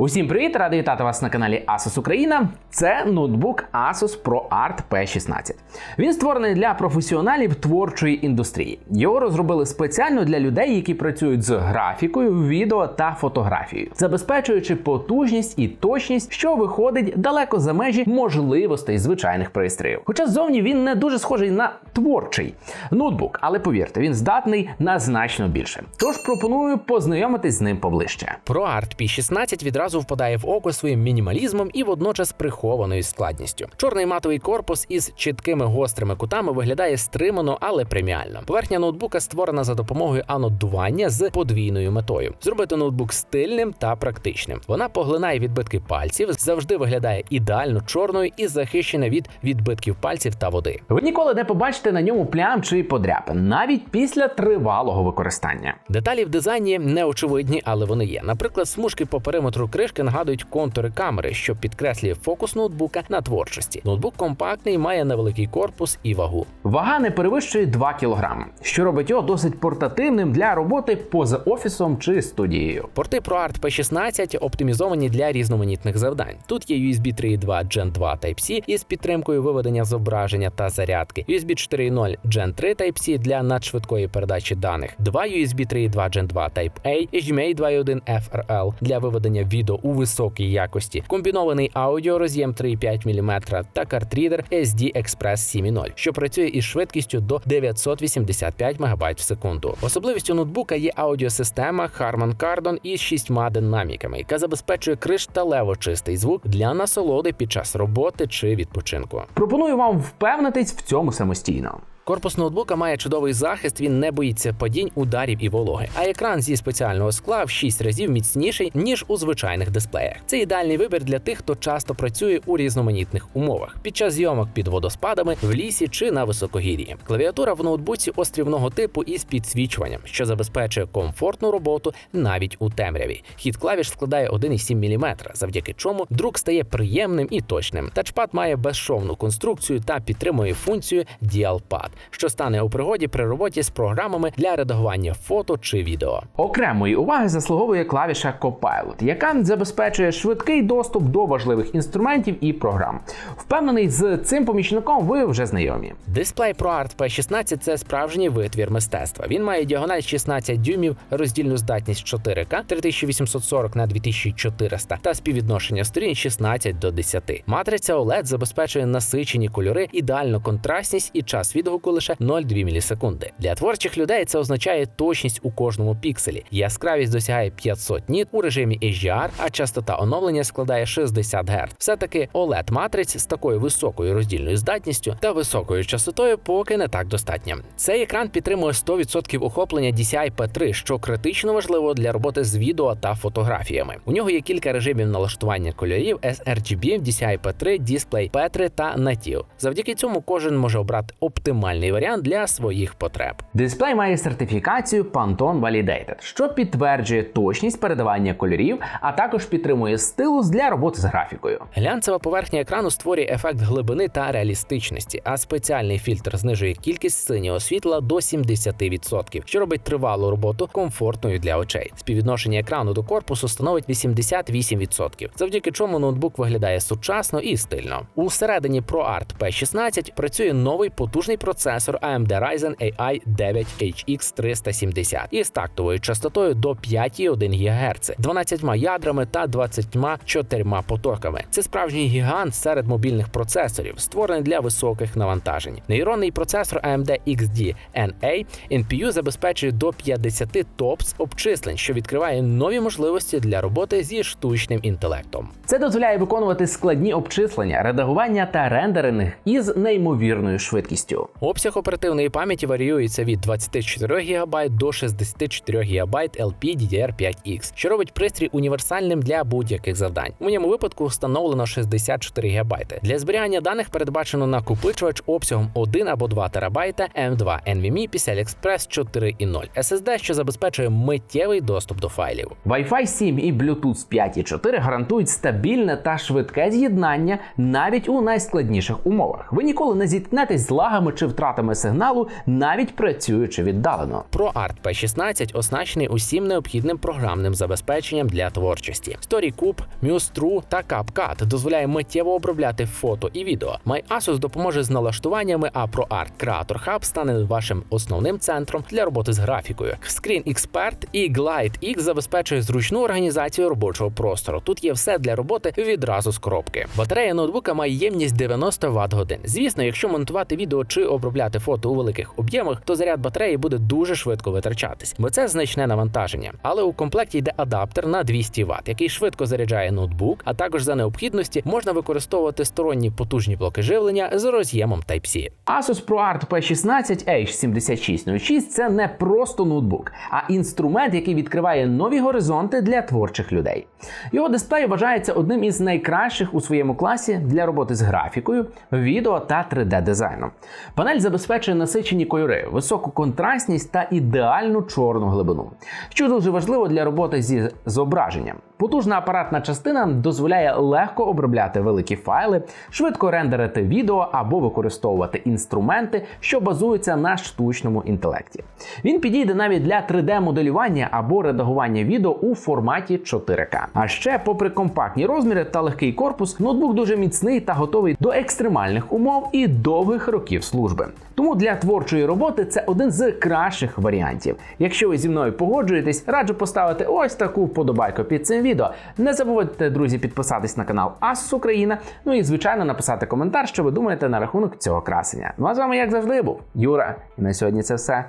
Усім привіт! Радий вітати вас на каналі Asus Україна. Це ноутбук Asus ProArt P16. Він створений для професіоналів творчої індустрії. Його розробили спеціально для людей, які працюють з графікою, відео та фотографією, забезпечуючи потужність і точність, що виходить далеко за межі можливостей звичайних пристроїв. Хоча ззовні він не дуже схожий на творчий ноутбук, але повірте, він здатний на значно більше. Тож пропоную познайомитись з ним поближче. ProArt P16 відразу впадає в око своїм мінімалізмом і водночас прихованою складністю. Чорний матовий корпус із чіткими гострими кутами виглядає стримано, але преміально. Поверхня ноутбука створена за допомогою анодування з подвійною метою: зробити ноутбук стильним та практичним. Вона поглинає відбитки пальців, завжди виглядає ідеально чорною і захищена від відбитків пальців та води. Ви ніколи не побачите на ньому плям чи подряпин, навіть після тривалого використання. Деталі в дизайні не очевидні, але вони є. Наприклад, смужки по периметру кришки нагадують контури камери, що підкреслює фокус ноутбука на творчості. Ноутбук компактний, має невеликий корпус і вагу. Вага не перевищує 2 кг, що робить його досить портативним для роботи поза офісом чи студією. Порти ProArt P16 оптимізовані для різноманітних завдань. Тут є USB 3.2 Gen 2 Type-C із підтримкою виведення зображення та зарядки, USB 4.0 Gen 3 Type-C для надшвидкої передачі даних, два USB 3.2 Gen 2 Type-A, HDMI 2.1 FRL для виведення відео у високій якості, комбінований аудіо роз'єм 3.5 мм та картрідер SD Express 7.0, що працює із швидкістю до 985 МБ в секунду. Особливістю ноутбука є аудіосистема Harman Kardon із шістьма динаміками, яка забезпечує кришталево чистий звук для насолоди під час роботи чи відпочинку. Пропоную вам впевнитись в цьому самостійно. Корпус ноутбука має чудовий захист, він не боїться падінь, ударів і вологи. А екран зі спеціального скла в 6 разів міцніший ніж у звичайних дисплеях. Це ідеальний вибір для тих, хто часто працює у різноманітних умовах під час зйомок під водоспадами, в лісі чи на високогір'ї. Клавіатура в ноутбуці острівного типу із підсвічуванням, що забезпечує комфортну роботу навіть у темряві. Хід клавіш складає 1,7 мм, завдяки чому друк стає приємним і точним. Тачпад має безшовну конструкцію та підтримує функцію Dial-Pad що стане у пригоді при роботі з програмами для редагування фото чи відео. Окремої уваги заслуговує клавіша Copilot, яка забезпечує швидкий доступ до важливих інструментів і програм. Впевнений, з цим помічником ви вже знайомі. Дисплей ProArt P16 це справжній витвір мистецтва. Він має діагональ 16 дюймів, роздільну здатність 4К 3840 на 2400 та співвідношення сторін 16 до 10. Матриця OLED забезпечує насичені кольори, ідеальну контрастність і час відгуку лише 0,2 мілісекунди. Для творчих людей це означає точність у кожному пікселі. Яскравість досягає 500 ніт у режимі HDR, а частота оновлення складає 60 Гц. Все таки oled матриць з такою високою роздільною здатністю та високою частотою поки не так достатньо. Цей екран підтримує 100% охоплення DCI P3, що критично важливо для роботи з відео та фотографіями. У нього є кілька режимів налаштування кольорів sRGB, DCI P3, Display P3 та Native. Завдяки цьому кожен може обрати оптимальний варіант для своїх потреб. Дисплей має сертифікацію Pantone Validated, що підтверджує точність передавання кольорів, а також підтримує стилус для роботи з графікою. Глянцева поверхня екрану створює ефект глибини та реалістичності, а спеціальний фільтр знижує кількість синього світла до 70%, що робить тривалу роботу комфортною для очей. Співвідношення екрану до корпусу становить 88%, завдяки чому ноутбук виглядає сучасно і стильно. Усередині ProArt P16 працює новий потужний процесор AMD Ryzen AI 9 HX 370 із тактовою частотою до 5,1 ГГц, 12 ядрами та 24 потоками. Це справжній гігант серед мобільних процесорів, створений для високих навантажень. Нейронний процесор AMD XD NA NPU забезпечує до 50 топс обчислень, що відкриває нові можливості для роботи зі штучним інтелектом. Це дозволяє виконувати складні обчислення, редагування та рендеринг із неймовірною швидкістю. Обсяг оперативної пам'яті варіюється від 24 ГБ до 64 ГБ LPDDR5X, що робить пристрій універсальним для будь-яких завдань. У моєму випадку встановлено 64 ГБ. Для зберігання даних передбачено накопичувач обсягом 1 або 2 ТБ M2 NVMe PCI Express 4.0 SSD, що забезпечує миттєвий доступ до файлів. Wi-Fi 7 і Bluetooth 5.4 гарантують стабільне та швидке з'єднання навіть у найскладніших умовах. Ви ніколи не зіткнетесь з лагами чи втратами сигналу, навіть працюючи віддалено. ProArt P16 оснащений усім необхідним програмним забезпеченням для творчості. StoryCube, Muse.True та CapCut дозволяє миттєво обробляти фото і відео. MyAsus допоможе з налаштуваннями, а ProArt Creator Hub стане вашим основним центром для роботи з графікою. Screen Expert і Glide X забезпечує зручну організацію робочого простору. Тут є все для роботи відразу з коробки. Батарея ноутбука має ємність 90 Вт годин. Звісно, якщо монтувати відео чи обробляти фото у великих об'ємах, то заряд батареї буде дуже швидко витрачатись, бо це значне навантаження. Але у комплекті йде адаптер на 200 Вт, який швидко заряджає ноутбук, а також за необхідності можна використовувати сторонні потужні блоки живлення з роз'ємом Type-C. Asus ProArt P16 H7606 – це не просто ноутбук, а інструмент, який відкриває нові горизонти для творчих людей. Його дисплей вважається одним із найкращих у своєму класі для роботи з графікою, відео та 3D-дизайном. Панель забезпечує насичені кольори, високу контрастність та ідеальну чорну глибину, що дуже важливо для роботи зі зображенням. Потужна апаратна частина дозволяє легко обробляти великі файли, швидко рендерити відео або використовувати інструменти, що базуються на штучному інтелекті. Він підійде навіть для 3D-моделювання або редагування відео у форматі 4К. А ще, попри компактні розміри та легкий корпус, ноутбук дуже міцний та готовий до екстремальних умов і довгих років служби. Тому для творчої роботи це один з кращих варіантів. Якщо ви зі мною погоджуєтесь, раджу поставити ось таку вподобайку під цим відео. Не забувайте, друзі, підписатись на канал Asus Україна. Ну і звичайно написати коментар, що ви думаєте на рахунок цього красення. Ну а з вами, як завжди, був Юра. І на сьогодні це все.